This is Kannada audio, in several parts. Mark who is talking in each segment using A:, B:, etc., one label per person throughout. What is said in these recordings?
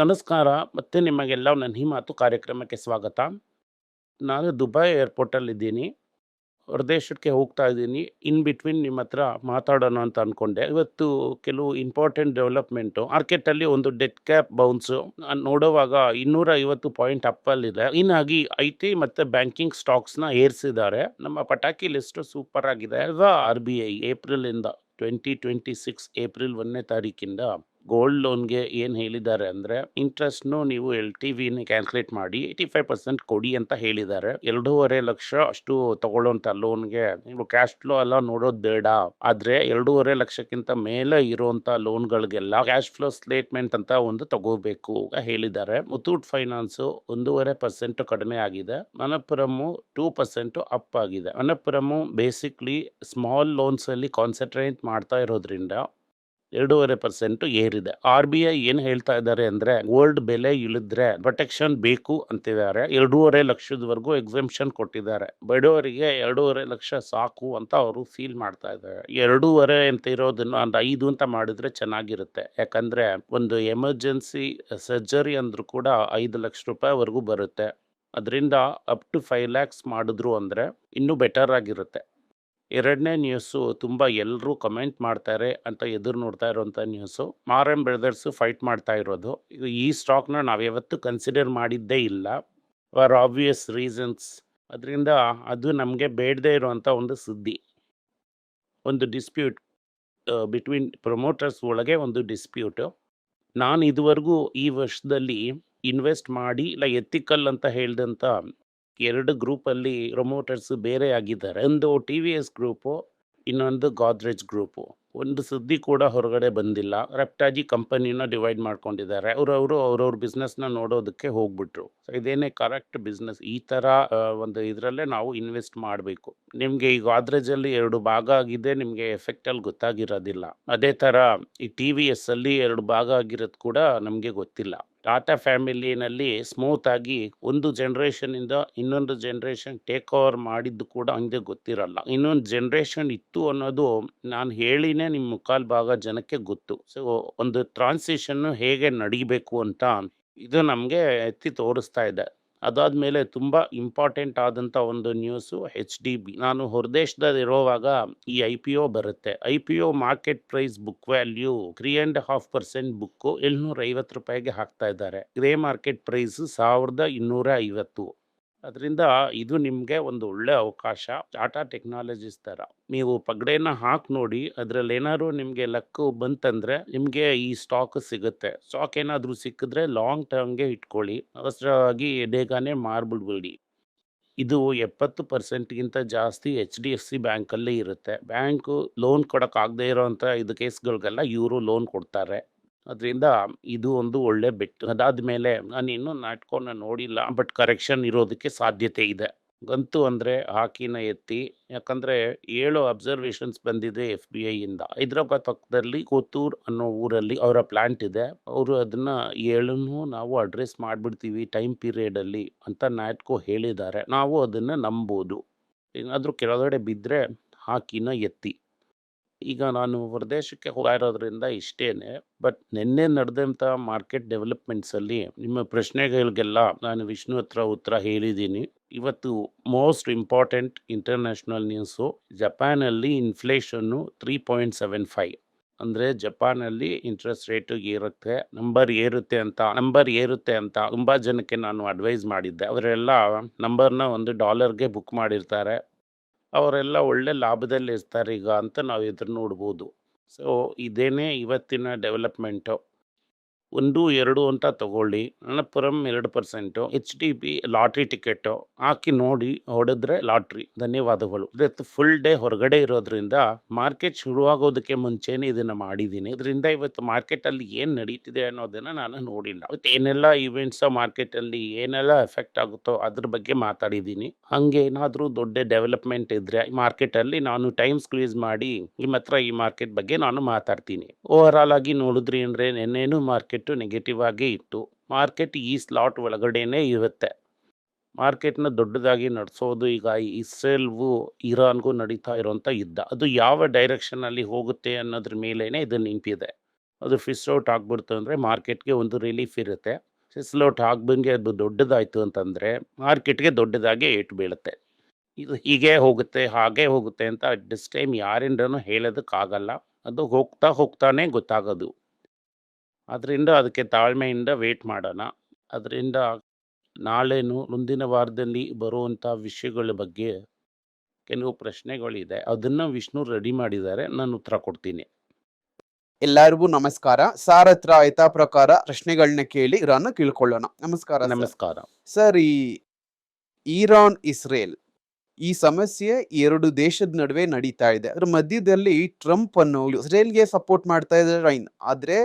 A: ನಮಸ್ಕಾರ, ಮತ್ತೆ ನಿಮಗೆಲ್ಲ ನನ್ನ ಮಾತು ಕಾರ್ಯಕ್ರಮಕ್ಕೆ ಸ್ವಾಗತ. ನಾನು ದುಬೈ ಏರ್ಪೋರ್ಟಲ್ಲಿದ್ದೀನಿ. ಹೊರದೇಶಕ್ಕೆ ಹೋಗ್ತಾ ಇದ್ದೀನಿ. ಇನ್ ಬಿಟ್ವೀನ್ ನಿಮ್ಮ ಹತ್ರ ಮಾತಾಡೋಣ ಅಂತ ಅಂದ್ಕೊಂಡೆ ಇವತ್ತು ಕೆಲವು ಇಂಪಾರ್ಟೆಂಟ್ ಡೆವಲಪ್ಮೆಂಟು, ಮಾರ್ಕೆಟಲ್ಲಿ ಒಂದು ಡೆಟ್ ಕ್ಯಾಪ್ ಬೌನ್ಸು ನೋಡುವಾಗ ಇನ್ನೂರ ಐವತ್ತು ಪಾಯಿಂಟ್ ಅಪ್ಪಲ್ಲಿದೆ. ಇನ್ನಾಗಿ ಐ ಟಿ ಮತ್ತು ಬ್ಯಾಂಕಿಂಗ್ ಸ್ಟಾಕ್ಸ್ನ ಏರಿಸಿದ್ದಾರೆ. ನಮ್ಮ ಪಟಾಕಿ ಲಿಸ್ಟು ಸೂಪರ್ ಆಗಿದೆ ಅಲ್ವಾ? ಆರ್ ಬಿ ಐ ಏಪ್ರಿಲಿಂದ, ಟ್ವೆಂಟಿ ಟ್ವೆಂಟಿ ಸಿಕ್ಸ್ ಏಪ್ರಿಲ್ ಒಂದನೇ ತಾರೀಕಿಂದ. ಗೋಲ್ಡ್ ಲೋನ್ಗೆ ಏನು ಹೇಳಿದ್ದಾರೆ ಅಂದರೆ, ಇಂಟ್ರೆಸ್ಟ್ನು ನೀವು ಎಲ್ ಟಿ ವಿನ ಕ್ಯಾಲ್ಕುಲೇಟ್ ಮಾಡಿ ಏಯ್ಟಿ ಫೈವ್ ಪರ್ಸೆಂಟ್ ಕೊಡಿ ಅಂತ ಹೇಳಿದ್ದಾರೆ. ಎರಡೂವರೆ ಲಕ್ಷ ಅಷ್ಟು ತಗೊಳ್ಳೋಂಥ ಲೋನ್ಗೆ, ನೀವು ಕ್ಯಾಶ್ ಫ್ಲೋ ಎಲ್ಲ ನೋಡೋದು ಬೇಡ. ಆದರೆ ಎರಡೂವರೆ ಲಕ್ಷಕ್ಕಿಂತ ಮೇಲೆ ಇರುವಂಥ ಲೋನ್ಗಳಿಗೆಲ್ಲ ಕ್ಯಾಶ್ ಫ್ಲೋ ಸ್ಟೇಟ್ಮೆಂಟ್ ಅಂತ ಒಂದು ತಗೋಬೇಕು ಹೇಳಿದ್ದಾರೆ. ಮುತ್ತೂಟ್ ಫೈನಾನ್ಸು ಒಂದೂವರೆ ಪರ್ಸೆಂಟ್ ಕಡಿಮೆ ಆಗಿದೆ. ಮನಪುರಮು ಟೂ ಪರ್ಸೆಂಟು ಅಪ್ ಆಗಿದೆ. ಮನಪುರಮು ಬೇಸಿಕ್ಲಿ ಸ್ಮಾಲ್ ಲೋನ್ಸಲ್ಲಿ ಕಾನ್ಸಂಟ್ರೇಟ್ ಮಾಡ್ತಾ ಇರೋದ್ರಿಂದ ಎರಡೂವರೆ ಪರ್ಸೆಂಟ್ ಏರಿದೆ. ಆರ್ ಬಿ ಐ ಏನು ಹೇಳ್ತಾ ಇದ್ದಾರೆ ಅಂದ್ರೆ ಗೋಲ್ಡ್ ಬೆಲೆ ಇಳಿದ್ರೆ ಪ್ರೊಟೆಕ್ಷನ್ ಬೇಕು ಅಂತಿದ್ದಾರೆ. ಎರಡೂವರೆ ಲಕ್ಷದವರೆಗೂ ಎಕ್ಸೆಂಪ್ಷನ್ ಕೊಟ್ಟಿದ್ದಾರೆ. ಬಡವರಿಗೆ ಎರಡೂವರೆ ಲಕ್ಷ ಸಾಕು ಅಂತ ಅವರು ಫೀಲ್ ಮಾಡ್ತಾ ಇದ್ದಾರೆ. ಎರಡೂವರೆ ಅಂತ ಇರೋದನ್ನು ಒಂದು ಐದು ಅಂತ ಮಾಡಿದ್ರೆ ಚೆನ್ನಾಗಿರುತ್ತೆ. ಯಾಕಂದ್ರೆ, ಒಂದು ಎಮರ್ಜೆನ್ಸಿ ಸರ್ಜರಿ ಅಂದ್ರೂ ಕೂಡ ಐದು ಲಕ್ಷ ರೂಪಾಯಿವರೆಗೂ ಬರುತ್ತೆ. ಅದರಿಂದ ಅಪ್ ಟು ಫೈವ್ ಲ್ಯಾಕ್ಸ್ ಮಾಡಿದ್ರು ಅಂದರೆ ಇನ್ನೂ ಬೆಟರ್ ಆಗಿರುತ್ತೆ. ಎರಡನೇ ನ್ಯೂಸು ತುಂಬ ಎಲ್ಲರೂ ಕಮೆಂಟ್ ಮಾಡ್ತಾರೆ ಅಂತ ಎದುರು ನೋಡ್ತಾ ಇರೋಂಥ ನ್ಯೂಸು. ಮಾರ್ ಎಂ ಬ್ರದರ್ಸು ಫೈಟ್ ಮಾಡ್ತಾ ಇರೋದು. ಈ ಸ್ಟಾಕ್ನ ನಾವು ಯಾವತ್ತೂ ಕನ್ಸಿಡರ್ ಮಾಡಿದ್ದೇ ಇಲ್ಲ. For obvious reasons. ಅದರಿಂದ ಅದು ನಮಗೆ ಬೇಡದೇ ಇರುವಂಥ ಒಂದು ಸುದ್ದಿ. ಒಂದು ಡಿಸ್ಪ್ಯೂಟ್ ಬಿಟ್ವೀನ್ ಪ್ರಮೋಟರ್ಸ್ ಒಳಗೆ ಒಂದು ಡಿಸ್ಪ್ಯೂಟು. ನಾನು ಇದುವರೆಗೂ ಈ ವರ್ಷದಲ್ಲಿ ಇನ್ವೆಸ್ಟ್ ಮಾಡಿ ಇಲ್ಲ, ಎಥಿಕಲ್ ಅಂತ ಹೇಳ್ದಂಥ ಎರಡು ಗ್ರೂಪಲ್ಲಿ ಪ್ರಮೋಟರ್ಸ್ ಬೇರೆ ಆಗಿದ್ದಾರೆ. ಒಂದು ಟಿ ವಿ ಎಸ್ ಗ್ರೂಪು, ಇನ್ನೊಂದು ಗಾದ್ರೇಜ್ ಗ್ರೂಪು. ಒಂದು ಸುದ್ದಿ ಕೂಡ ಹೊರಗಡೆ ಬಂದಿಲ್ಲ. ರೆಪ್ಟಾಜಿ ಕಂಪನಿನ ಡಿವೈಡ್ ಮಾಡ್ಕೊಂಡಿದ್ದಾರೆ. ಅವರವರು ಅವ್ರವ್ರ ಬಿಸ್ನೆಸ್ನ ನೋಡೋದಕ್ಕೆ ಹೋಗ್ಬಿಟ್ರು. ಸೊ ಇದೇನೇ ಕರೆಕ್ಟ್ ಬಿಸ್ನೆಸ್. ಈ ಥರ ಒಂದು ಇದರಲ್ಲೇ ನಾವು ಇನ್ವೆಸ್ಟ್ ಮಾಡಬೇಕು. ನಿಮಗೆ ಈ ಗಾದ್ರೇಜಲ್ಲಿ ಎರಡು ಭಾಗ ಆಗಿದೆ. ನಿಮಗೆ ಎಫೆಕ್ಟಲ್ಲಿ ಗೊತ್ತಾಗಿರೋದಿಲ್ಲ. ಅದೇ ಥರ ಈ ಟಿ ವಿ ಎಸ್ಸಲ್ಲಿ ಎರಡು ಭಾಗ ಆಗಿರೋದು ಕೂಡ ನಮಗೆ ಗೊತ್ತಿಲ್ಲ. ಟಾಟಾ ಫ್ಯಾಮಿಲಿನಲ್ಲಿ ಸ್ಮೂತಾಗಿ ಒಂದು ಜನ್ರೇಷನಿಂದ ಇನ್ನೊಂದು ಜನ್ರೇಷನ್ ಟೇಕ್ ಓವರ್ ಮಾಡಿದ್ದು ಕೂಡ ಹಂಗೆ ಗೊತ್ತಿರಲ್ಲ. ಇನ್ನೊಂದು ಜನ್ರೇಷನ್ ಇತ್ತು ಅನ್ನೋದು ನಾನು ಹೇಳಿನೇ ನಿಮ್ಮ ಮುಕ್ಕಾಲು ಭಾಗ ಜನಕ್ಕೆ ಗೊತ್ತು. ಸೊ ಒಂದು ಟ್ರಾನ್ಸಿಷನ್ ಹೇಗೆ ನಡೀಬೇಕು ಅಂತ ಇದು ನಮಗೆ ಎತ್ತಿ ತೋರಿಸ್ತಾ ಇದೆ. ಅದಾದ್ಮೇಲೆ ತುಂಬ ಇಂಪಾರ್ಟೆಂಟ್ ಆದಂಥ ಒಂದು ನ್ಯೂಸು ಹೆಚ್ ಡಿ ಬಿ ನಾನು ಹೊರದೇಶದಲ್ಲಿ ಇರೋವಾಗ ಈ ಐ ಪಿ ಒ ಬರುತ್ತೆ. I P O market price book value three and half percent book ಏಳ್ನೂರ ಐವತ್ತು ರೂಪಾಯಿಗೆ ಹಾಕ್ತಾ ಇದ್ದಾರೆ. ಗ್ರೇ ಮಾರ್ಕೆಟ್ ಪ್ರೈಸ್ ಸಾವಿರದ ಇನ್ನೂರ ಐವತ್ತು ಅದರಿಂದ ಇದು ನಿಮಗೆ ಒಂದು ಒಳ್ಳೆ ಅವಕಾಶ. ಟಾಟಾ ಟೆಕ್ನಾಲಜೀಸ್ ಥರ. ನೀವು ಪಗಡೆನ ಹಾಕಿ ನೋಡಿ ಅದರಲ್ಲಿ ಏನಾದ್ರು ನಿಮಗೆ ಲಕ್ಕು ಬಂತಂದ್ರೆ ನಿಮಗೆ ಈ ಸ್ಟಾಕ್ ಸಿಗುತ್ತೆ. ಸ್ಟಾಕ್ ಏನಾದರೂ ಸಿಕ್ಕಿದ್ರೆ ಲಾಂಗ್ ಟರ್ಮ್ಗೆ ಇಟ್ಕೊಳ್ಳಿ. ಅವಸರವಾಗಿ ಬೇಗನೆ ಮಾರ್ಬಿಡ್ಬೇಡಿ ಇದು ಎಪ್ಪತ್ತು ಪರ್ಸೆಂಟ್ಗಿಂತ ಜಾಸ್ತಿ ಎಚ್ ಡಿ ಎಫ್ ಸಿ ಬ್ಯಾಂಕಲ್ಲೇ ಇರುತ್ತೆ. ಬ್ಯಾಂಕು ಲೋನ್ ಕೊಡೋಕ್ಕಾಗದೇ ಇರೋವಂಥ ಇದು ಕೇಸ್ಗಳಿಗೆಲ್ಲ ಇವರು ಲೋನ್ ಕೊಡ್ತಾರೆ. ಅದರಿಂದ ಇದು ಒಂದು ಒಳ್ಳೆ ಬೆಟ್ ಅದಾದಮೇಲೆ ನಾನು ಇನ್ನೂ ನೋಡಿಲ್ಲ, ಬಟ್ ಕರೆಕ್ಷನ್ ಇರೋದಕ್ಕೆ ಸಾಧ್ಯತೆ ಇದೆ. ಗಂತು ಅಂದರೆ ಹಾಕಿನ ಎತ್ತಿ, ಯಾಕಂದರೆ ಏಳು ಅಬ್ಸರ್ವೇಷನ್ಸ್ ಬಂದಿದೆ ಎಫ್ ಬಿ ಐಯಿಂದ. ಹೈದ್ರಾಬಾದ್ ಪಕ್ಕದಲ್ಲಿ ಕೊತ್ತೂರ್ ಅನ್ನೋ ಊರಲ್ಲಿ ಅವರ ಪ್ಲಾಂಟ್ ಇದೆ. ಅವರು ಅದನ್ನು ಏಳನ್ನೂ ನಾವು ಅಡ್ರೆಸ್ ಮಾಡಿಬಿಡ್ತೀವಿ ಟೈಮ್ ಪೀರಿಯಡಲ್ಲಿ ಅಂತ ನಾಟ್ಕೋ ಹೇಳಿದ್ದಾರೆ. ನಾವು ಅದನ್ನು ನಂಬೋದು. ಏನಾದರೂ ಕೆಳಗಡೆ ಬಿದ್ದರೆ ಹಾಕಿನ ಎತ್ತಿ. ಈಗ ನಾನು ಹೊರದೇಶಕ್ಕೆ ಹೋಗ್ತಾ ಇರೋದ್ರಿಂದ ಇಷ್ಟೇನೆ. ಬಟ್ ನಿನ್ನೆ ನಡೆದಂಥ ಮಾರ್ಕೆಟ್ ಡೆವಲಪ್ಮೆಂಟ್ಸಲ್ಲಿ ನಿಮ್ಮ ಪ್ರಶ್ನೆಗಳಿಗೆಲ್ಲ ನಾನು ವಿಷ್ಣು ಹತ್ರ ಉತ್ತರ ಹೇಳಿದ್ದೀನಿ. ಇವತ್ತು ಮೋಸ್ಟ್ ಇಂಪಾರ್ಟೆಂಟ್ ಇಂಟರ್ನ್ಯಾಷನಲ್ ನ್ಯೂಸು ಜಪಾನಲ್ಲಿ ಇನ್ಫ್ಲೇಷನ್ನು ತ್ರೀ ಪಾಯಿಂಟ್ ಸೆವೆನ್ ಫೈವ್. ಅಂದರೆ ಜಪಾನಲ್ಲಿ ಇಂಟ್ರೆಸ್ಟ್ ರೇಟ್ ಏರುತ್ತೆ, ನಂಬರ್ ಏರುತ್ತೆ ಅಂತ, ನಂಬರ್ ಏರುತ್ತೆ ಅಂತ ತುಂಬ ಜನಕ್ಕೆ ನಾನು ಅಡ್ವೈಸ್ ಮಾಡಿದ್ದೆ. ಅವರೆಲ್ಲ ನಂಬರ್ನ ಒಂದು ಡಾಲರ್ಗೆ ಬುಕ್ ಮಾಡಿರ್ತಾರೆ. ಅವರೆಲ್ಲ ಒಳ್ಳೆ ಲಾಭದಲ್ಲಿ ಇರ್ತಾರೆ ಈಗ ಅಂತ ನಾವು ಎದುರು ನೋಡ್ಬೋದು. ಸೊ ಇದೇನೇ ಇವತ್ತಿನ ಡೆವಲಪ್ಮೆಂಟು ಒಂದು, ಎರಡು ಅಂತ ತಗೊಳ್ಳಿ. ಅನಪುರಂ ಎರಡು percent, H D B lottery ticket ಹಾಕಿ ನೋಡಿ ಹೊಡೆದ್ರೆ ಲಾಟ್ರಿ. ಧನ್ಯವಾದಗಳು. ಇವತ್ತು ಫುಲ್ ಡೇ ಹೊರಗಡೆ ಇರೋದ್ರಿಂದ ಮಾರ್ಕೆಟ್ ಶುರುವಾಗೋದಕ್ಕೆ ಮುಂಚೆನೇ ಇದನ್ನ ಮಾಡಿದ್ದೀನಿ. ಇದರಿಂದ ಇವತ್ತು ಮಾರ್ಕೆಟಲ್ಲಿ ಏನು ನಡೀತಿದೆ ಅನ್ನೋದನ್ನ ನಾನು ನೋಡಿಲ್ಲ. ಇವತ್ತು ಏನೆಲ್ಲ ಇವೆಂಟ್ಸ್ ಮಾರ್ಕೆಟಲ್ಲಿ ಏನೆಲ್ಲ ಎಫೆಕ್ಟ್ ಆಗುತ್ತೋ ಅದ್ರ ಬಗ್ಗೆ ಮಾತಾಡಿದ್ದೀನಿ. ಹಂಗೆ ಏನಾದರೂ ದೊಡ್ಡ ಡೆವಲಪ್ಮೆಂಟ್ ಇದ್ರೆ ಮಾರ್ಕೆಟಲ್ಲಿ ನಾನು ಟೈಮ್ ಸ್ಕ್ವೀಸ್ ಮಾಡಿ ನಿಮ್ಮ ಹತ್ರ ಈ ಮಾರ್ಕೆಟ್ ಬಗ್ಗೆ ನಾನು ಮಾತಾಡ್ತೀನಿ. ಓವರ್ ಆಲ್ ಆಗಿ ನೋಡಿದ್ರಿ ಅಂದರೆ ನೆನ್ನೇನು ಮಾರ್ಕೆಟು ನೆಗೆಟಿವ್ ಆಗೇ ಇತ್ತು. ಮಾರ್ಕೆಟ್ ಈ ಸ್ಲಾಟ್ ಒಳಗಡೆನೇ ಇರುತ್ತೆ. ಮಾರ್ಕೆಟ್ನ ದೊಡ್ಡದಾಗಿ ನಡೆಸೋದು ಈಗ ಇಸ್ರೇಲ್ಗೂ ಇರಾನ್ಗೂ ನಡೀತಾ ಇರೋಂಥ ಯುದ್ಧ. ಅದು ಯಾವ ಡೈರೆಕ್ಷನಲ್ಲಿ ಹೋಗುತ್ತೆ ಅನ್ನೋದ್ರ ಮೇಲೇ ಇದು ನಿಂತಿದೆ. ಅದು ಫಿಸ್ ಔಟ್ ಆಗ್ಬಿಡ್ತು ಅಂದರೆ ಮಾರ್ಕೆಟ್ಗೆ ಒಂದು ರಿಲೀಫ್ ಇರುತ್ತೆ. ಫಿಶ್ ಔಟ್ ಆಗ್ಬಂಗೆ ಅದು ದೊಡ್ಡದಾಯಿತು ಅಂತಂದರೆ ಮಾರ್ಕೆಟ್ಗೆ ದೊಡ್ಡದಾಗಿ ಏಟು ಬೀಳುತ್ತೆ. ಇದು ಹೀಗೆ ಹೋಗುತ್ತೆ, ಹಾಗೆ ಹೋಗುತ್ತೆ ಅಂತ ದಿಸ್ ಟೈಮ್ ಯಾರಿಂದನೂ ಹೇಳೋದಕ್ಕಾಗಲ್ಲ. ಅದು ಹೋಗ್ತಾ ಹೋಗ್ತಾನೆ ಗೊತ್ತಾಗೋದು. ಅದರಿಂದ ಅದಕ್ಕೆ ತಾಳ್ಮೆಯಿಂದ ವೇಟ್ ಮಾಡೋಣ. ಅದರಿಂದ ನಾಳೆನು ಮುಂದಿನ ವಾರದಲ್ಲಿ ಬರುವಂಥ ವಿಷಯಗಳ ಬಗ್ಗೆ ಕೆಲವು ಪ್ರಶ್ನೆಗಳಿದೆ. ಅದನ್ನು ವಿಷ್ಣು ರೆಡಿ ಮಾಡಿದ್ದಾರೆ. ನಾನು ಉತ್ತರ ಕೊಡ್ತೀನಿ.
B: ಎಲ್ಲರಿಗೂ ನಮಸ್ಕಾರ. ಸಾರ್ ಹತ್ರ ಆಯ್ತಾ ಪ್ರಕಾರ ಪ್ರಶ್ನೆಗಳನ್ನ ಕೇಳಿ ಇರಾನ್ ಕೇಳ್ಕೊಳ್ಳೋಣ ನಮಸ್ಕಾರ ಸರ್.
A: ನಮಸ್ಕಾರ.
B: ಸರ್ ಈ ಇರಾನ್ ಇಸ್ರೇಲ್ ಈ ಸಮಸ್ಯೆ ಎರಡು ದೇಶದ ನಡುವೆ ನಡೀತಾ ಇದೆ. ಅದ್ರ ಮಧ್ಯದಲ್ಲಿ ಟ್ರಂಪ್ ಅನ್ನೋ ಇಸ್ರೇಲ್ಗೆ ಸಪೋರ್ಟ್ ಮಾಡ್ತಾ ಇದ್ದಾರೆ ರೈನ್. ಆದ್ರೆ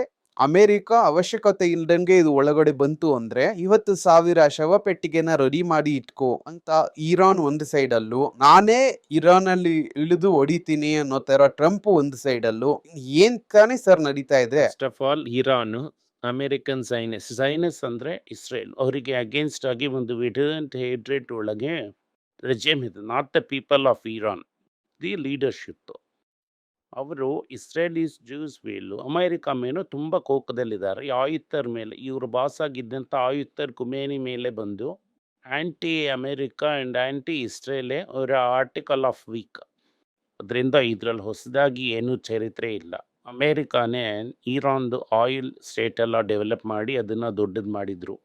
B: ಅಮೆರಿಕ ಅವಶ್ಯಕತೆ ಇಲ್ದಂಗೆ ಇದು ಒಳಗಡೆ ಬಂತು ಅಂದ್ರೆ ಇವತ್ತು ಸಾವಿರ ಶವ ಪೆಟ್ಟಿಗೆನ ರೆಡಿ ಮಾಡಿ ಇಟ್ಕೋ ಅಂತ ಇರಾನ್ ಒಂದು ಸೈಡ್ ಅಲ್ಲೂ. ನಾನೇ ಇರಾನ್ ಅಲ್ಲಿ ಇಳಿದು ಹೊಡಿತೀನಿ ಅನ್ನೋ ತರ ಟ್ರಂಪ್ ಒಂದು ಸೈಡ್ ಅಲ್ಲೂ. ಏನ್ ತಾನೇ ಸರ್ ನಡೀತಾ ಇದೆ?
A: First of all Iran, American sinus. ಸೈನಸ್ ಅಂದ್ರೆ ಇಸ್ರೇಲ್. ಅವರಿಗೆ ಅಗೇನ್ಸ್ಟ್ ಆಗಿ ಒಂದು ವಿಡಂಟ್ ಹೇಡ್ರೇಟ್ ಒಳಗೆ ರೆಜೆಮ್ ಇದೆ. Not the people of Iran the leadership ಅವರು ಇಸ್ರೇಲೀಸ್ ಜ್ಯೂಸ್ ಮೇಲೂ ಅಮೇರಿಕಾ ಮೇಲೂ ತುಂಬ ಕೋಕದಲ್ಲಿದ್ದಾರೆ ಆಯುತ್ತರ್ ಮೇಲೆ, ಇವರು ಬಾಸ್ ಆಗಿದ್ದಂಥ ಆಯುತ್ತರ್ ಕುಮೇನಿ ಮೇಲೆ ಬಂದು ಆ್ಯಂಟಿ ಅಮೇರಿಕಾ ಆ್ಯಂಡ್ ಆ್ಯಂಟಿ ಇಸ್ರೇಲೆ ಅವರ ಆರ್ಟಿಕಲ್ ಆಫ್ ವೀಕ್ ಅದರಿಂದ ಇದರಲ್ಲಿ ಹೊಸದಾಗಿ ಏನೂ ಚರಿತ್ರೆ ಇಲ್ಲ. ಅಮೇರಿಕಾನೇ ಇರಾನ್ದು ಆಯಿಲ್ ಸ್ಟೇಟ್ ಎಲ್ಲ ಡೆವಲಪ್ ಮಾಡಿ ಅದನ್ನು ದೊಡ್ಡದು ಮಾಡಿದರು.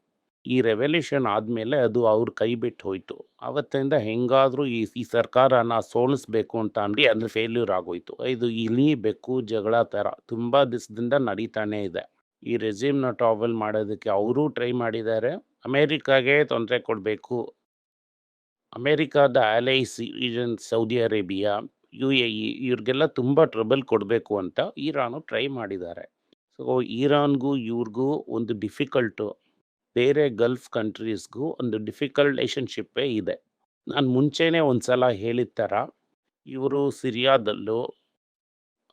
A: ಈ ರೆವಲ್ಯೂಷನ್ ಆದಮೇಲೆ ಅದು ಅವ್ರ ಕೈ ಬಿಟ್ಟು ಹೋಯಿತು. ಅವತ್ತಿಂದ ಹೆಂಗಾದರೂ ಈ ಈ ಸರ್ಕಾರನ ಸೋಲಿಸ್ಬೇಕು ಅಂತ ಅಂದು ಅಂದರೆ ಫೇಲ್ಯೂರ್ ಆಗೋಯ್ತು. ಇದು ಇಲಿ, ಬೆಕ್ಕು, ಜಗಳ ಥರ ತುಂಬ ದಿವಸದಿಂದ ನಡೀತಾನೇ ಇದೆ. ಈ ರೆಸ್ಯೂಮ್ನ ಟ್ರಾವೆಲ್ ಮಾಡೋದಕ್ಕೆ ಅವರೂ ಟ್ರೈ ಮಾಡಿದ್ದಾರೆ. ಅಮೇರಿಕಾಗೆ ತೊಂದರೆ ಕೊಡಬೇಕು. ಅಮೇರಿಕಾದ allies ಈಜನ್ Saudi Arabia U A E ಇವ್ರಿಗೆಲ್ಲ ತುಂಬ ಟ್ರಬಲ್ ಕೊಡಬೇಕು ಅಂತ ಈರಾನು ಟ್ರೈ ಮಾಡಿದ್ದಾರೆ. ಸೊ ಇರಾನ್ಗೂ ಇವ್ರಿಗೂ ಒಂದು ಡಿಫಿಕಲ್ಟು ಬೇರೆ ಗಲ್ಫ್ ಕಂಟ್ರೀಸ್ಗೂ ಒಂದು ಡಿಫಿಕಲ್ಟ್ ರಿಲೇಷನ್ಶಿಪ್ಪೇ ಇದೆ. ನಾನು ಮುಂಚೆನೇ ಒಂದು ಸಲ ಹೇಳಿದ ಥರ ಇವರು ಸಿರಿಯಾದಲ್ಲೂ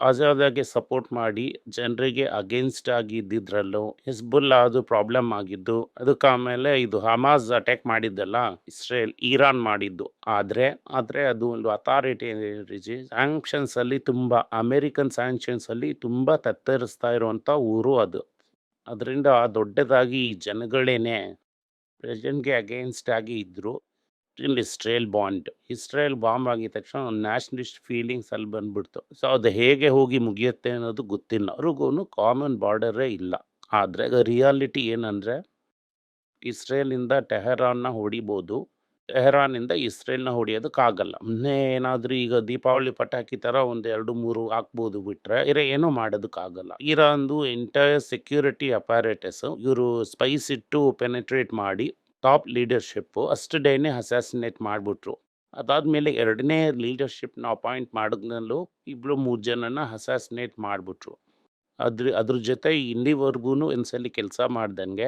A: ಆಜಾದಾಗೆ ಸಪೋರ್ಟ್ ಮಾಡಿ ಜನರಿಗೆ ಅಗೇನ್ಸ್ಟ್ ಆಗಿ ಇದ್ದಿದ್ರಲ್ಲೂ ಹಿಸ್ಬುಲ್ಲಾ ಅದು ಪ್ರಾಬ್ಲಮ್ ಆಗಿದ್ದು, ಅದಕ್ಕೆ ಆಮೇಲೆ ಇದು ಹಮಾಸ್ ಅಟ್ಯಾಕ್ ಮಾಡಿದ್ದಲ್ಲ, ಇಸ್ರೇಲ್ ಇರಾನ್ ಮಾಡಿದ್ದು. ಆದರೆ ಆದರೆ ಅದು ಒಂದು ಅಥಾರಿಟಿ ಸ್ಯಾಂಕ್ಷನ್ಸಲ್ಲಿ ತುಂಬ, ಅಮೇರಿಕನ್ ಸ್ಯಾಂಕ್ಷನ್ಸಲ್ಲಿ ತುಂಬ ತತ್ತರಿಸ್ತಾ ಇರುವಂಥ ಊರು ಅದು. ಅದರಿಂದ ದೊಡ್ಡದಾಗಿ ಜನಗಳೇನೆ ಪ್ರೆಸಿಡೆಂಟ್ಗೆ ಅಗೇನ್ಸ್ಟ್ ಆಗಿ ಇದ್ದರು ಇಸ್ರೇಲ್ ಬಾಂಡ್. ಇಸ್ರೇಲ್ ಬಾಂಬ್ ಆಗಿದ ತಕ್ಷಣ ಒಂದು ನ್ಯಾಷನಲಿಸ್ಟ್ ಫೀಲಿಂಗ್ಸ್ ಅಲ್ಲಿ ಬಂದ್ಬಿಡ್ತು. ಸೊ, ಅದು ಹೇಗೆ ಹೋಗಿ ಮುಗಿಯುತ್ತೆ ಅನ್ನೋದು ಗೊತ್ತಿಲ್ಲ. ಅವ್ರಿಗೂ ಕಾಮನ್ ಬಾರ್ಡರೇ ಇಲ್ಲ. ಆದರೆ ರಿಯಾಲಿಟಿ ಏನಂದರೆ, ಇಸ್ರೇಲಿಂದ ಟೆಹರಾನ್ನ ಹೊಡಿಬೋದು. ಟೆಹರಾನಿಂದ ಇಸ್ರೇಲ್ನ ಹೊಡಿಯೋದಕ್ಕಾಗಲ್ಲ ಮೊನ್ನೆ ಏನಾದರೂ ಈಗ ದೀಪಾವಳಿ ಪಟಾಕಿ ಥರ ಒಂದು ಎರಡು ಮೂರು ಹಾಕ್ಬೋದು ಬಿಟ್ಟರೆ ಇರ ಏನೂ ಮಾಡೋದಕ್ಕಾಗಲ್ಲ ಇರಾನ್ದು ಎಂಟೈರ್ ಸೆಕ್ಯೂರಿಟಿ ಅಪಾರೇಟಸ್ ಇವರು ಸ್ಪೈಸ್ ಇಟ್ಟು ಪೆನೆಟ್ರೇಟ್ ಮಾಡಿ ಟಾಪ್ ಲೀಡರ್ಶಿಪ್ಪು ಅಷ್ಟು ಡೇನೇ ಅಸಾಸಿನೇಟ್ ಮಾಡಿಬಿಟ್ರು. ಅದಾದಮೇಲೆ ಎರಡನೇ ಲೀಡರ್ಶಿಪ್ನ ಅಪಾಯಿಂಟ್ ಮಾಡಿದ್ನಲ್ಲೂ ಇಬ್ಬರು ಮೂರು ಜನನ ಅಸಾಸಿನೇಟ್ ಮಾಡಿಬಿಟ್ರು. ಅದ್ರ ಅದ್ರ ಜೊತೆ ಇಲ್ಲಿವರೆಗೂ ಒಂದ್ಸಲಿ ಕೆಲಸ ಮಾಡ್ದಂಗೆ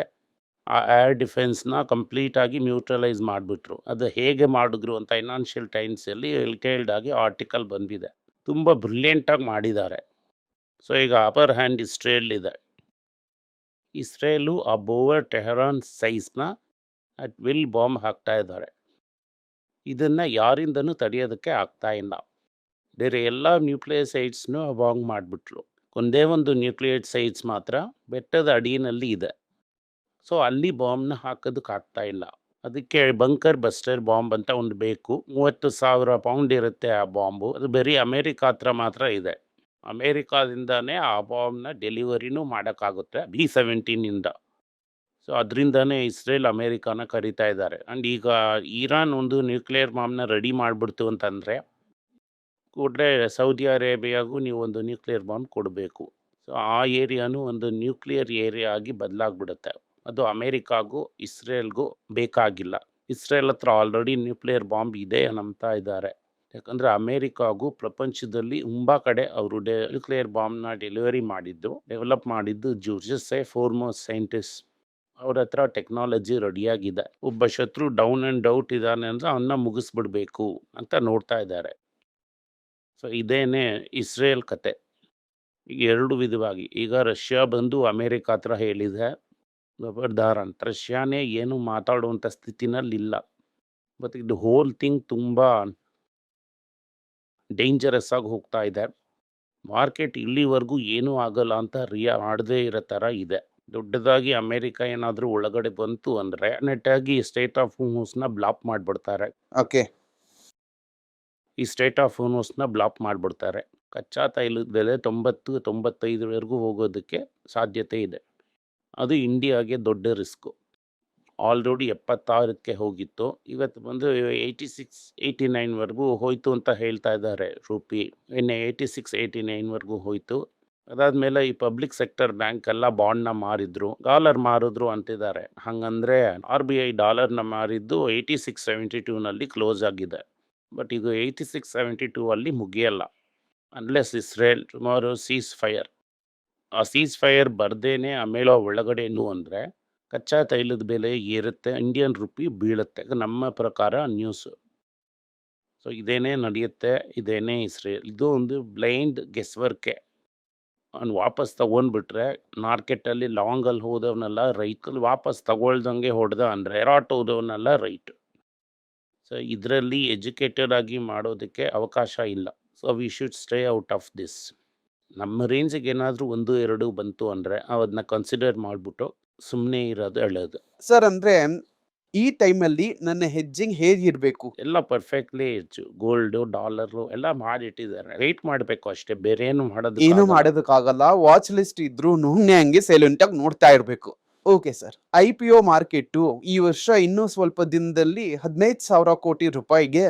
A: ಆ ಏರ್ ಡಿಫೆನ್ಸ್ನ ಕಂಪ್ಲೀಟಾಗಿ ನ್ಯೂಟ್ರಲೈಸ್ ಮಾಡಿಬಿಟ್ರು. ಅದು ಹೇಗೆ ಮಾಡಿದ್ರು ಅಂತ ಫೈನಾನ್ಷಿಯಲ್ ಟೈಮ್ಸಲ್ಲಿ ಡಿಟೇಲ್ಡ್ ಆಗಿ ಆರ್ಟಿಕಲ್ ಬಂದಿದೆ. ತುಂಬ ಬ್ರಿಲಿಯಂಟಾಗಿ ಮಾಡಿದ್ದಾರೆ. ಸೊ ಈಗ ಅಪರ್ ಹ್ಯಾಂಡ್ ಇಸ್ರೇಲ್ ಇದೆ. ಇಸ್ರೇಲು ಆ ಬೋವರ್ ಟೆಹರಾನ್ ಸೈಜ್ನ ಅಟ್ ವಿಲ್ ಬಾಂಬ್ ಹಾಕ್ತಾ ಇದ್ದಾರೆ. ಇದನ್ನು ಯಾರಿಂದನೂ ತಡೆಯೋದಕ್ಕೆ ಆಗ್ತಾ ಇಲ್ಲ. ಬೇರೆ ಎಲ್ಲ ನ್ಯೂಕ್ಲಿಯರ್ ಸೈಟ್ಸ್ನೂ ಬಾಂಬ್ ಮಾಡಿಬಿಟ್ರು. ಒಂದೇ ಒಂದು ನ್ಯೂಕ್ಲಿಯರ್ ಸೈಟ್ಸ್ ಮಾತ್ರ ಬೆಟ್ಟದ ಅಡಿಯಲ್ಲಿ ಇದೆ. ಸೊ, ಅಲ್ಲಿ ಬಾಂಬ್ನ ಹಾಕೋದಕ್ಕೆ ಆಗ್ತಾ ಇಲ್ಲ. ಅದಕ್ಕೆ ಬಂಕರ್ ಬಸ್ಟರ್ ಬಾಂಬ್ ಅಂತ ಒಂದು ಬೇಕು. ಮೂವತ್ತು ಸಾವಿರ ಪೌಂಡ್ ಇರುತ್ತೆ ಆ ಬಾಂಬು. ಅದು ಬರೀ ಅಮೇರಿಕಾ ಹತ್ರ ಮಾತ್ರ ಇದೆ. ಅಮೇರಿಕಾದಿಂದನೇ ಆ ಬಾಂಬ್ನ ಡೆಲಿವರಿನೂ ಮಾಡೋಕ್ಕಾಗುತ್ತೆ ಬಿ ಸೆವೆಂಟೀನಿಂದ. ಸೊ, ಅದರಿಂದನೇ ಇಸ್ರೇಲ್ ಅಮೇರಿಕಾನ ಕರಿತಾ ಇದ್ದಾರೆ. ಆ್ಯಂಡ್ ಈಗ ಇರಾನ್ ಒಂದು ನ್ಯೂಕ್ಲಿಯರ್ ಬಾಂಬ್ನ ರೆಡಿ ಮಾಡಿಬಿಡ್ತು ಅಂತಂದರೆ, ಕೂಡಲೇ ಸೌದಿ ಅರೇಬಿಯಾಗೂ ನೀವು ಒಂದು ನ್ಯೂಕ್ಲಿಯರ್ ಬಾಂಬ್ ಕೊಡಬೇಕು. ಸೊ, ಆ ಏರಿಯಾನು ಒಂದು ನ್ಯೂಕ್ಲಿಯರ್ ಏರಿಯಾ ಆಗಿ ಬದಲಾಗ್ಬಿಡುತ್ತೆ. ಅದು ಅಮೇರಿಕಾಗೂ ಇಸ್ರೇಲ್ಗೂ ಬೇಕಾಗಿಲ್ಲ. ಇಸ್ರೇಲ್ ಹತ್ರ ಆಲ್ರೆಡಿ ನ್ಯೂಕ್ಲಿಯರ್ ಬಾಂಬ್ ಇದೆ ನಂಬ್ತಾ ಇದ್ದಾರೆ. ಯಾಕಂದರೆ ಅಮೇರಿಕಾಗೂ ಪ್ರಪಂಚದಲ್ಲಿ ತುಂಬ ಕಡೆ ಅವರು ಡೆ ನ್ಯೂಕ್ಲಿಯರ್ ಬಾಂಬ್ನ ಡೆಲಿವರಿ ಮಾಡಿದ್ದು ಡೆವಲಪ್ ಮಾಡಿದ್ದು ಜೂರ್ಜಸ್ಸೆ ಫೋರ್ಮೋಸ್ ಸೈಂಟಿಸ್ಟ್ ಅವ್ರ ಹತ್ರ ಟೆಕ್ನಾಲಜಿ ರೆಡಿಯಾಗಿದೆ ಒಬ್ಬ ಶತ್ರು ಡೌನ್ ಆ್ಯಂಡ್ ಡೌಟ್ ಇದ್ದಾನೆ ಅಂದರೆ ಅವನ್ನ ಮುಗಿಸ್ಬಿಡ್ಬೇಕು ಅಂತ ನೋಡ್ತಾ ಇದ್ದಾರೆ. ಸೊ ಇದೇನೆ ಇಸ್ರೇಲ್ ಕತೆ. ಈಗ ಎರಡು ವಿಧವಾಗಿ, ಈಗ ರಷ್ಯಾ ಬಂದು ಅಮೇರಿಕಾ ಹತ್ರ ಹೇಳಿದೆ. ಖಬರ್ದಾರ್ ಅಂತ. ರಷ್ಯಾನೇ ಏನು ಮಾತಾಡುವಂಥ ಸ್ಥಿತಿನಲ್ಲಿಲ್ಲ ಬಟ್ ಇದು ಹೋಲ್ ಥಿಂಗ್ ತುಂಬ ಡೇಂಜರಸ್ ಆಗಿ ಹೋಗ್ತಾ ಇದೆ. ಮಾರ್ಕೆಟ್ ಇಲ್ಲಿವರೆಗೂ ಏನೂ ಆಗಲ್ಲ ಅಂತ ರಿಯಾ ಮಾಡದೇ ಇರೋ ಥರ ಇದೆ. ದೊಡ್ಡದಾಗಿ ಅಮೆರಿಕ ಏನಾದರೂ ಒಳಗಡೆ ಬಂತು ಅಂದರೆ ನೆಟ್ಟಾಗಿ ಸ್ಟೇಟ್ ಆಫ್ ಹುಮೂಸ್ನ ಬ್ಲಾಕ್ ಮಾಡಿಬಿಡ್ತಾರೆ.
B: ಓಕೆ
A: ಈ ಸ್ಟೇಟ್ ಆಫ್ ಹುಮೂಸ್ನ ಬ್ಲಾಕ್ ಮಾಡಿಬಿಡ್ತಾರೆ. ಕಚ್ಚಾ ತೈಲದ ಬೆಲೆ ತೊಂಬತ್ತು ತೊಂಬತ್ತೈದರವರೆಗೂ ಹೋಗೋದಕ್ಕೆ ಸಾಧ್ಯತೆ ಇದೆ. ಅದು ಇಂಡಿಯಾಗೆ ದೊಡ್ಡ ರಿಸ್ಕು. ಆಲ್ರೆಡಿ ಎಪ್ಪತ್ತಾರಕ್ಕೆ ಹೋಗಿತ್ತು. ಇವತ್ತು ಬಂದು ಏಯ್ಟಿ ಸಿಕ್ಸ್, ಏಯ್ಟಿ ನೈನ್ವರೆಗೂ ಹೋಯಿತು ಅಂತ ಹೇಳ್ತಾ ಇದ್ದಾರೆ ರೂಪಿ. ಇನ್ನು ಏಯ್ಟಿ ಸಿಕ್ಸ್, ಏಯ್ಟಿ ನೈನ್ವರೆಗೂ ಹೋಯಿತು. ಅದಾದಮೇಲೆ ಈ ಪಬ್ಲಿಕ್ ಸೆಕ್ಟರ್ ಬ್ಯಾಂಕ್ ಎಲ್ಲ ಬಾಂಡ್ನ ಮಾರಿದ್ರು. ಡಾಲರ್ ಮಾರಿದ್ರು ಅಂತಿದ್ದಾರೆ. ಹಾಗಂದರೆ ಆರ್ ಬಿ ಐ ಡಾಲರ್ನ ಮಾರಿದ್ದು ಏಯ್ಟಿ ಸಿಕ್ಸ್, ಸೆವೆಂಟಿ ಟೂನಲ್ಲಿ ಕ್ಲೋಸ್ ಆಗಿದೆ. ಬಟ್ ಇದು ಏಯ್ಟಿ ಸಿಕ್ಸ್, ಸೆವೆಂಟಿ ಟೂ ಅಲ್ಲಿ ಮುಗಿಯಲ್ಲ. Unless Israel tomorrow ceasefire ಆ ಸೀಸ್ ಫೈರ್ ಬರ್ದೇನೆ ಆಮೇಲೆ ಒಳಗಡೆನು ಅಂದರೆ ಕಚ್ಚಾ ತೈಲದ ಬೆಲೆ ಏರುತ್ತೆ ಇಂಡಿಯನ್ ರುಪಿ ಬೀಳುತ್ತೆ. ನಮ್ಮ ಪ್ರಕಾರ ನ್ಯೂಸು ಸೊ ಇದೇನೇ ನಡೆಯುತ್ತೆ, ಇದೇನೇ ಇಸ್ರೇಲ್ ಇದು ಒಂದು ಬ್ಲೈಂಡ್ ಗೆಸ್ವರ್ಕೆ ಅವ್ನು ವಾಪಸ್ ತೊಗೊಂಡ್ಬಿಟ್ರೆ ಮಾರ್ಕೆಟಲ್ಲಿ ಲಾಂಗಲ್ಲಿ ಹೋದವನ್ನೆಲ್ಲ ರೈತಲ್ಲಿ ವಾಪಸ್ ತಗೊಳ್ದಂಗೆ ಹೊಡೆದ ಅಂದರೆ ಎರಾಟ್ ಹೋದವನ್ನೆಲ್ಲ ರೈಟ್ ಸೊ ಇದರಲ್ಲಿ ಎಜುಕೇಟೆಡ್ ಆಗಿ ಮಾಡೋದಕ್ಕೆ ಅವಕಾಶ ಇಲ್ಲ. So we should stay out of this ನಮ್ಮ ರೇಂಜಿಗೆ ಏನಾದರೂ ಒಂದು ಎರಡು ಬಂತು ಅಂದರೆ ಅದನ್ನ ಕನ್ಸಿಡರ್ ಮಾಡಿಬಿಟ್ಟು ಸುಮ್ಮನೆ ಇರೋದು ಹೇಳೋದು
B: ಸರ್ ಅಂದ್ರೆ ಈ ಟೈಮಲ್ಲಿ ನನ್ನ ಹೆಜ್ಜಿಂಗ್ ಹೇಗಿರಬೇಕು
A: ಎಲ್ಲ ಪರ್ಫೆಕ್ಟ್ಲಿ ಹೆಜ್ಜು ಗೋಲ್ಡು ಡಾಲರು ಎಲ್ಲ ಮಾಡಿಟ್ಟಿದ್ದಾರೆ. ವೆಯ್ಟ್ ಮಾಡಬೇಕು ಅಷ್ಟೇ. ಬೇರೆ ಏನು ಮಾಡೋದು
B: ಏನು ಮಾಡೋದಕ್ಕಾಗಲ್ಲ. ವಾಚ್ ಲಿಸ್ಟ್ ಇದ್ರು ಹಂಗೆ ಸೈಲೆಂಟ್ ಆಗಿ ನೋಡ್ತಾ ಇರಬೇಕು. Okay sir I P O market ಈ ವರ್ಷ ಇನ್ನೂ ಸ್ವಲ್ಪ ದಿನದಲ್ಲಿ ಹದಿನೈದು ಸಾವಿರ ಕೋಟಿ ರೂಪಾಯಿಗೆ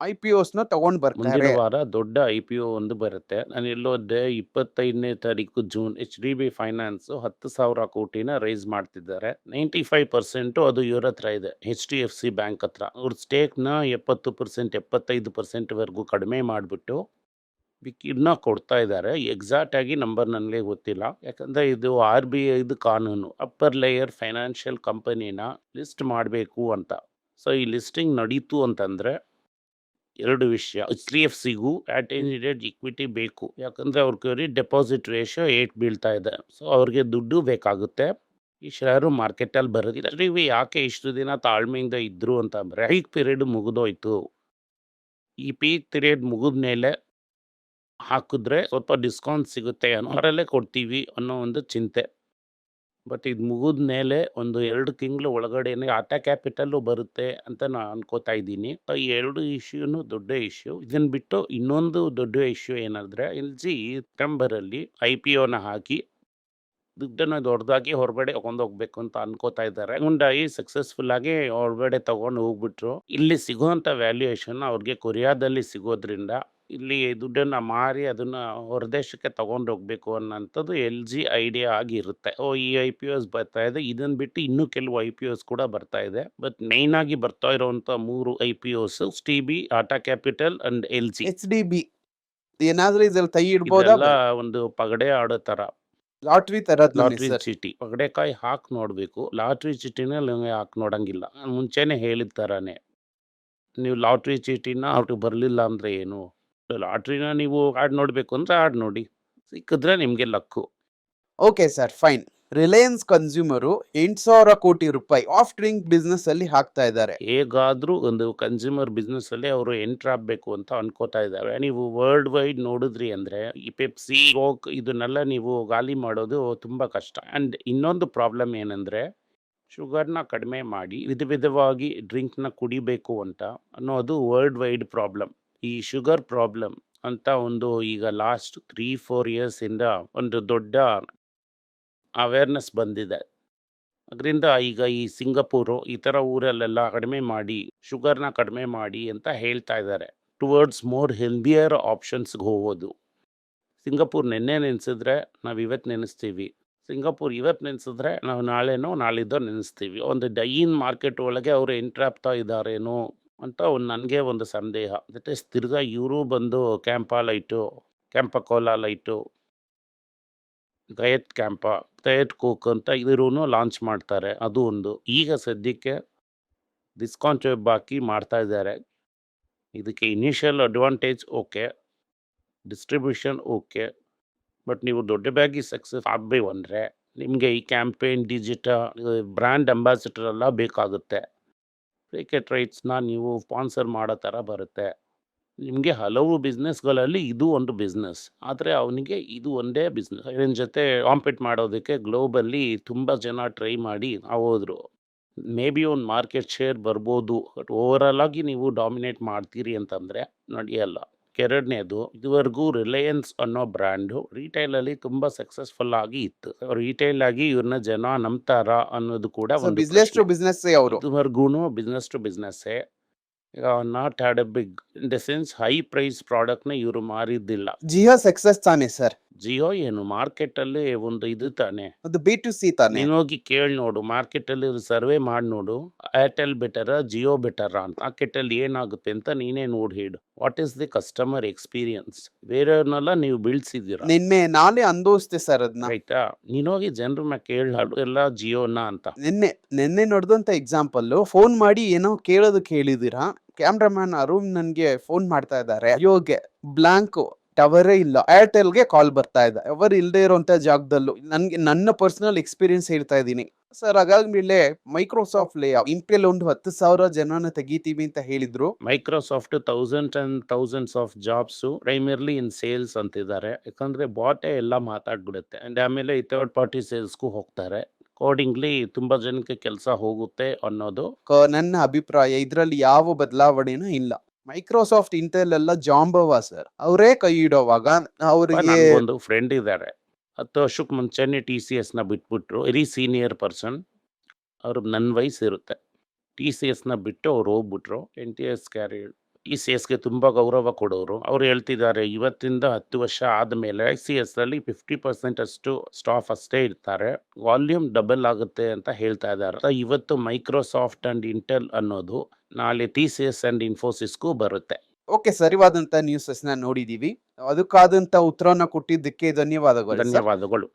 B: ಐ ಪಿ ನ ತಗೊಂಡ್ ಬರ್ತಾರೆ.
A: ವಾರ ದೊಡ್ಡ ಐ ಪಿ ಒ ಒಂದು ಬರುತ್ತೆ. ನಾನು ಎಲ್ಲೋದೆ ಇಪ್ಪತ್ತೈದನೇ ತಾರೀಕು June H D B finance ಹತ್ತು ಸಾವಿರ ಕೋಟಿನ ರೈಸ್ ಮಾಡ್ತಿದ್ದಾರೆ. ನೈಂಟಿ ಫೈವ್ ಪರ್ಸೆಂಟು ಅದು ಇವ್ರ ಹತ್ರ ಇದೆ. H D F C bank ಹತ್ರ. ಅವ್ರ ಸ್ಟೇಕ್ನ ಎಪ್ಪತ್ತು ಪರ್ಸೆಂಟ್, ಎಪ್ಪತ್ತೈದು ಪರ್ಸೆಂಟ್ವರೆಗೂ ಕಡಿಮೆ ಮಾಡಿಬಿಟ್ಟು ಇದನ್ನ ಕೊಡ್ತಾ ಇದ್ದಾರೆ. ಎಕ್ಸಾಕ್ಟ್ ಆಗಿ ನಂಬರ್ ನನಗೆ ಗೊತ್ತಿಲ್ಲ. ಯಾಕಂದರೆ ಇದು ಆರ್ ಬಿ ಐದು ಕಾನೂನು, ಅಪ್ಪರ್ ಲೇಯರ್ ಫೈನಾನ್ಷಿಯಲ್ ಕಂಪನಿನ ಲಿಸ್ಟ್ ಮಾಡಬೇಕು ಅಂತ. ಸೊ ಈ ಲಿಸ್ಟಿಂಗ್ ನಡೀತು ಅಂತಂದರೆ ಎರಡು ವಿಷಯ. H D F C rate equity ಬೇಕು. ಯಾಕಂದರೆ ಅವ್ರ ಕೈಲಿ ಡೆಪಾಸಿಟ್ ರೇಷಿಯೋ ಏಟ್ ಬೀಳ್ತಾ ಇದೆ. ಸೊ ಅವ್ರಿಗೆ ದುಡ್ಡು ಬೇಕಾಗುತ್ತೆ. ಈ ಶೇರು ಮಾರ್ಕೆಟಲ್ಲಿ ಬರೋದಿಲ್ಲ. ನೀವು ಯಾಕೆ ಇಷ್ಟು ದಿನ ತಾಳ್ಮೆಯಿಂದ ಇದ್ದರು ಅಂತ ಅಂದರೆ ಹೈಕ್ ಪೀರಿಯಡ್ ಮುಗಿದೋಯ್ತು. ಈ ಪೀಕ್ ಪೀರಿಯಡ್ ಮುಗಿದ ಮೇಲೆ ಹಾಕಿದ್ರೆ ಸ್ವಲ್ಪ ಡಿಸ್ಕೌಂಟ್ ಸಿಗುತ್ತೆ ಅನ್ನೋರಲ್ಲೇ ಕೊಡ್ತೀವಿ ಅನ್ನೋ ಒಂದು ಚಿಂತೆ. ಬಟ್ ಇದು ಮುಗಿದ ಮೇಲೆ ಒಂದು ಎರಡು ತಿಂಗಳು ಒಳಗಡೆನೆ ಆಟಾ ಕ್ಯಾಪಿಟಲ್ಲು ಬರುತ್ತೆ ಅಂತ ನಾನು ಅನ್ಕೋತಾ ಇದ್ದೀನಿ. ಈ ಎರಡು ಇಶ್ಯೂನು ದೊಡ್ಡ ಇಶ್ಯೂ. ಇದನ್ನ ಬಿಟ್ಟು ಇನ್ನೊಂದು ದೊಡ್ಡ ಇಶ್ಯೂ ಏನಂದ್ರೆ ಎಲ್ ಜಿ ಸೆಪ್ಟೆಂಬರಲ್ಲಿ ಐ ಪಿ ಒನ ಹಾಕಿ ದುಡ್ಡನ್ನು ದೊಡ್ಡದಾಗಿ ಹೊರಗಡೆ ತಗೊಂಡು ಹೋಗ್ಬೇಕು ಅಂತ ಅನ್ಕೋತಾ ಇದ್ದಾರೆ. ಹುಂಡಾಯಿ ಸಕ್ಸಸ್ಫುಲ್ ಆಗಿ ಹೊರಗಡೆ ತಗೊಂಡು ಹೋಗ್ಬಿಟ್ರು. ಇಲ್ಲಿ ಸಿಗುವಂಥ ವ್ಯಾಲ್ಯೂಯೇಷನ್ ಅವ್ರಿಗೆ ಕೊರಿಯಾದಲ್ಲಿ ಸಿಗೋದ್ರಿಂದ ಇಲ್ಲಿ ದುಡ್ಡನ್ನು ಮಾರಿ ಅದನ್ನು ಹೊರದೇಶಕ್ಕೆ ತೊಗೊಂಡು ಹೋಗಬೇಕು ಅನ್ನೋಂಥದ್ದು ಎಲ್ ಜಿ ಐಡಿಯಾ ಆಗಿರುತ್ತೆ. ಓ ಈ ಐ ಪಿ ಎಸ್ ಬರ್ತಾ ಇದೆ. ಇದನ್ನು ಬಿಟ್ಟು ಇನ್ನೂ ಕೆಲವು ಐ ಪಿ ಎಸ್ ಕೂಡ ಬರ್ತಾ ಇದೆ. ಬಟ್ ಮೇಯ್ನ್ ಆಗಿ ಬರ್ತಾ ಇರೋವಂಥ ಮೂರು I P S T B Tata Capital and L G
B: H D B ಏನಾದರೂ ಇದ್ರಲ್ಲಿ ತೈ ಇಡ್ಬೋದು?
A: ಇದೆಲ್ಲ ಒಂದು ಪಗಡೆ ಆಡೋ ಥರ.
B: ಲಾಟ್ರಿ ತರದ್
A: ಲಾಟ್ರಿ ಚೀಟಿ. ಪಗಡೆಕಾಯಿ ಹಾಕಿ ನೋಡಬೇಕು. ಲಾಟ್ರಿ ಚೀಟಿನ ನಿಮಗೆ ಹಾಕಿ ನೋಡಂಗಿಲ್ಲ. ಮುಂಚೆನೇ ಮುಂಚೆನೆ ಹೇಳಿದ ಥರನೇ. ನೀವು ಲಾಟ್ರಿ ಚೀಟಿನ ಅವ್ರಿಗೆ ಬರಲಿಲ್ಲ ಅಂದರೆ ಏನು? ಲಾಟ್ರಿನ ನೀವು ಆಡ್ ನೋಡಬೇಕು ಅಂದ್ರೆ ಆಡ್ ನೋಡಿ. ಸಿಕ್ಕಿದ್ರೆ ನಿಮಗೆ luck.
B: Okay sir fine. Reliance consumer ಎಂಟು ಸಾವಿರ ಕೋಟಿ ರೂಪಾಯಿ ಆಫ್ ಡ್ರಿಂಕ್ ಬಿಸ್ನೆಸ್ ಅಲ್ಲಿ ಹಾಕ್ತಾ ಇದ್ದಾರೆ.
A: ಹೇಗಾದರೂ ಒಂದು ಕನ್ಸ್ಯೂಮರ್ ಬಿಸ್ನೆಸ್ಸಲ್ಲಿ ಅವರು ಎಂಟ್ರ್ ಆಗಬೇಕು ಅಂತ ಅನ್ಕೋತಾ ಇದ್ದಾರೆ. ನೀವು ವರ್ಲ್ಡ್ ವೈಡ್ ನೋಡಿದ್ರಿ ಅಂದರೆ ಈ ಪೆಪ್ಸಿ ಕೋಕ್ ಇದನ್ನೆಲ್ಲ ನೀವು ಗಾಲಿ ಮಾಡೋದು ತುಂಬ ಕಷ್ಟ. ಆ್ಯಂಡ್ ಇನ್ನೊಂದು ಪ್ರಾಬ್ಲಮ್ ಏನಂದರೆ ಶುಗರ್ನ ಕಡಿಮೆ ಮಾಡಿ ವಿಧ ವಿಧವಾಗಿ ಡ್ರಿಂಕ್ನ ಕುಡಿಬೇಕು ಅಂತ ಅನ್ನೋದು ವರ್ಲ್ಡ್ ವೈಡ್ ಪ್ರಾಬ್ಲಮ್. ಈ ಶುಗರ್ ಪ್ರಾಬ್ಲಮ್ ಅಂತ ಒಂದು ಈಗ ಲಾಸ್ಟ್ ತ್ರೀ ಫೋರ್ ಇಯರ್ಸಿಂದ ಒಂದು ದೊಡ್ಡ ಅವೇರ್ನೆಸ್ ಬಂದಿದೆ. ಅದರಿಂದ ಈಗ ಈ ಸಿಂಗಪೂರು ಈ ಥರ ಊರಲ್ಲೆಲ್ಲ ಕಡಿಮೆ ಮಾಡಿ ಶುಗರ್ನ ಕಡಿಮೆ ಮಾಡಿ ಅಂತ ಹೇಳ್ತಾ ಇದ್ದಾರೆ. ಟುವರ್ಡ್ಸ್ ಮೋರ್ ಹೆಲ್ದಿಯರ್ ಆಪ್ಷನ್ಸ್ಗೆ ಹೋಗೋದು. ಸಿಂಗಪೂರ್ ನಿನ್ನೆ ನೆನೆಸಿದ್ರೆ ನಾವು ಇವತ್ತು ನೆನೆಸ್ತೀವಿ. ಸಿಂಗಪೂರ್ ಇವತ್ತು ನೆನೆಸಿದ್ರೆ ನಾವು ನಾಳೆನೋ ನಾಳಿದ್ದೋ ನೆನೆಸ್ತೀವಿ. ಒಂದು ಡೈನ್ ಮಾರ್ಕೆಟ್ ಒಳಗೆ ಅವರು ಎಂಟ್ರಾಪ್ತಾ ಇದ್ದಾರೇನೋ ಅಂತ ಒಂದು ನನಗೆ ಒಂದು ಸಂದೇಹ. ಇಸ್ ತಿರ್ಗಾ ಇವರು ಬಂದು Campa light Campa cola light ಗಯತ್ Campa ಗಯತ್ ಕೋಕ್ ಅಂತ ಇದ್ರೂ ಲಾಂಚ್ ಮಾಡ್ತಾರೆ. ಅದು ಒಂದು. ಈಗ ಸದ್ಯಕ್ಕೆ ಡಿಸ್ಕೌಂಟ್ ಬಾಕಿ ಮಾಡ್ತಾ ಇದ್ದಾರೆ. ಇದಕ್ಕೆ initial advantage okay distribution okay but ನೀವು ದೊಡ್ಡ ಬ್ಯಾಗಿ ಸಕ್ಸಸ್ ಆಗಬೇಕು ಅಂದರೆ ನಿಮಗೆ ಈ ಕ್ಯಾಂಪೇನ್ ಡಿಜಿಟಲ್ ಬ್ರ್ಯಾಂಡ್ ಅಂಬಾಸಿಡರ್ ಎಲ್ಲ ಬೇಕಾಗುತ್ತೆ. ಕ್ರಿಕೆಟ್ ರೈಟ್ಸ್ನ ನೀವು ಸ್ಪಾನ್ಸರ್ ಮಾಡೋ ಥರ ಬರುತ್ತೆ. ನಿಮಗೆ ಹಲವು ಬಿಸ್ನೆಸ್ಗಳಲ್ಲಿ ಇದು ಒಂದು ಬಿಸ್ನೆಸ್. ಆದರೆ ಅವನಿಗೆ ಇದು ಒಂದೇ ಬಿಸ್ನೆಸ್. ಇದನ್ನ ಜೊತೆ ಕಾಂಪೀಟ್ ಮಾಡೋದಕ್ಕೆ ಗ್ಲೋಬಲ್ಲಿ ತುಂಬ ಜನ ಟ್ರೈ ಮಾಡಿ ಹೋದರು. ಮೇ ಬಿ ಒಂದು ಮಾರ್ಕೆಟ್ ಶೇರ್ ಬರ್ಬೋದು ಬಟ್ ಆಗಿ ನೀವು ಡಾಮಿನೇಟ್ ಮಾಡ್ತೀರಿ ಅಂತಂದರೆ ನಡೆಯಲ್ಲ. ಎರಡನೇದು ಇದುವರೆಗೂ ರಿಲಯನ್ಸ್ ಅನ್ನೋ ಬ್ರ್ಯಾಂಡು ರೀಟೈಲಲ್ಲಿ ತುಂಬ ಸಕ್ಸಸ್ಫುಲ್ ಆಗಿ ಇತ್ತು ರಿಟೈಲ್ ಆಗಿ ಇವ್ರನ್ನ ಜನ ನಂಬ್ತಾರ ಅನ್ನೋದು ಕೂಡ ಒಂದು
B: ಬಿಸ್ನೆಸ್ ಟು. ಬಿಸ್ನೆಸ್ ಅವರು.
A: ಇದುವರೆಗೂ business to ಬಿಸ್ನೆಸ್ಸೇ. Not had a big in the sense high price ಪ್ರಾಡಕ್ಟ್ನ ಇವರು ಮಾರಿದ್ದಿಲ್ಲ.
B: ಜಿಯೋ ಸಕ್ಸಸ್ ತಾನೇ ಸರ್.
A: ಜಿಯೋ ಏನು ಮಾರ್ಕೆಟಲ್ಲಿ ಒಂದು ಇದು ತಾನೆ.
B: ಅದು ಬಿ ಟು ಸಿ ತಾನೆ.
A: ನೀನು ಹೋಗಿ ಕೇಳಿ ನೋಡು ಮಾರ್ಕೆಟಲ್ಲಿ ಸರ್ವೆ ಮಾಡಿ ನೋಡು ಏರ್ಟೆಲ್ ಬೆಟರ ಜಿಯೋ ಬೆಟರ ಅಂತ. ಮಾರ್ಕೆಟಲ್ಲಿ ಏನಾಗುತ್ತೆ ಅಂತ ನೀನೇ ನೋಡಿ ಹೇಳು. What is the customer experience ಬೇರೆಯವ್ರನ್ನೆಲ್ಲ ನೀವು ಬೀಳ್ಸಿದ್ದೀರ?
B: ನಿನ್ನೆ ನಾಳೆ ಅಂದೋಸ್ತೆ ಸರ್ ಅದನ್ನ
A: ಆಯ್ತಾ? ನೀನೋಗಿ ಜನರನ್ನ ಕೇಳಾಡು ಎಲ್ಲ ಜಿಯೋನ ಅಂತ.
B: ನಿನ್ನೆ ನಿನ್ನೆ ನೋಡಿದಂತ ಎಕ್ಸಾಂಪಲ್ ಫೋನ್ ಮಾಡಿ ಏನೋ ಕೇಳೋದು ಕೇಳಿದಿರಾ ಕ್ಯಾಮ್ರಾಮ್ಯಾನ್ ಅರುಣ್ ನನ್ಗೆ ಫೋನ್ ಮಾಡ್ತಾ ಇದ್ದಾರೆ. ಯೋಗೆ ಬ್ಲಾಂಕ್ ಟವರೇ ಇಲ್ಲ. ಏರ್ಟೆಲ್ಗೆ ಕಾಲ್ ಬರ್ತಾ ಇದೆ. ಟವರ್ ಇಲ್ಲದೆ ಇರುವಂತ ಜಾಗದಲ್ಲೂ. ನನ್ಗೆ ನನ್ನ ಪರ್ಸನಲ್ ಎಕ್ಸ್ಪೀರಿಯನ್ಸ್ ಹೇಳ್ತಾ ಇದ್ದೀನಿ. ಸರ್ ಹಾಗಾದ್ಮೇಲೆ ಮೈಕ್ರೋಸಾಫ್ಟ್ ಲೇ ಇಂಪೆಲ್ ಒಂದು ಹತ್ತು ಸಾವಿರ ಜನನ ತೆಗಿತೀವಿ ಅಂತ ಹೇಳಿದ್ರು.
A: Microsoft thousand and thousands of jobs primarily in sales ಅಂತಿದ್ದಾರೆ. ಯಾಕಂದ್ರೆ ಬಾಟೆ ಎಲ್ಲ ಮಾತಾಡ್ಬಿಡುತ್ತೆ. ಅಂಡ್ ಆಮೇಲೆ ಈ ಥರ್ಡ್ ಪಾರ್ಟಿ ಸೇಲ್ಸ್ಗೂ ಹೋಗ್ತಾರೆ. ಅಕಾರ್ಡಿಂಗ್ಲಿ ತುಂಬಾ ಜನಕ್ಕೆ ಕೆಲಸ ಹೋಗುತ್ತೆ ಅನ್ನೋದು.
B: ಕ- ನನ್ನ ಅಭಿಪ್ರಾಯ ಇದರಲ್ಲಿ ಯಾವ ಬದಲಾವಣೆನೂ ಇಲ್ಲ. ಮೈಕ್ರೋಸಾಫ್ಟ್ ಇಂಟೆಲ್ ಎಲ್ಲ ಜಾಂಬವ ಸರ್. ಅವರೇ ಕೈ ಇಡೋವಾಗ ಅವರಿಗೆ
A: ಒಂದು ಫ್ರೆಂಡ್ ಇದ್ದಾರೆ ಹತ್ತು ವರ್ಷಕ್ಕೆ ಮುಂಚೆನೆ ಟಿ ಸಿ ಎಸ್ನ ಬಿಟ್ಬಿಟ್ರು. ವೆರಿ ಸೀನಿಯರ್ ಪರ್ಸನ್ ಅವ್ರ ನನ್ನ ವಯಸ್ಸು ಇರುತ್ತೆ ಟಿ ಸಿ ಎಸ್ನ ಬಿಟ್ಟು ಅವ್ರು ಹೋಗ್ಬಿಟ್ರು. N T S carrier T C ಎಸ್ಗೆ ತುಂಬ ಗೌರವ ಕೊಡೋರು. ಅವ್ರು ಹೇಳ್ತಿದ್ದಾರೆ ಇವತ್ತಿಂದ ಹತ್ತು ವರ್ಷ ಆದಮೇಲೆ ಐ ಸಿ ಎಸ್ ಅಲ್ಲಿ ಫಿಫ್ಟಿ ಪರ್ಸೆಂಟ್ ಅಷ್ಟು ಸ್ಟಾಫ್ ಅಷ್ಟೇ ಇರ್ತಾರೆ. ವಾಲ್ಯೂಮ್ ಡಬಲ್ ಆಗುತ್ತೆ ಅಂತ ಹೇಳ್ತಾ ಇದ್ದಾರೆ. ಇವತ್ತು ಮೈಕ್ರೋಸಾಫ್ಟ್ ಅಂಡ್ ಇಂಟೆಲ್ ಅನ್ನೋದು ನಾಳೆ ಟಿ ಸಿ ಎಸ್ ಅಂಡ್ ಇನ್ಫೋಸಿಸ್ಗೂ ಬರುತ್ತೆ.
B: ಓಕೆ ಸರಿವಾದಂತ ನ್ಯೂಸಸ್ನ ನೋಡಿದೀವಿ ಅದಕ್ಕಾದಂತ ಉತ್ತರನ ಕೊಟ್ಟಿದ್ದಕ್ಕೆ ಧನ್ಯವಾದಗಳು
A: ಧನ್ಯವಾದಗಳು.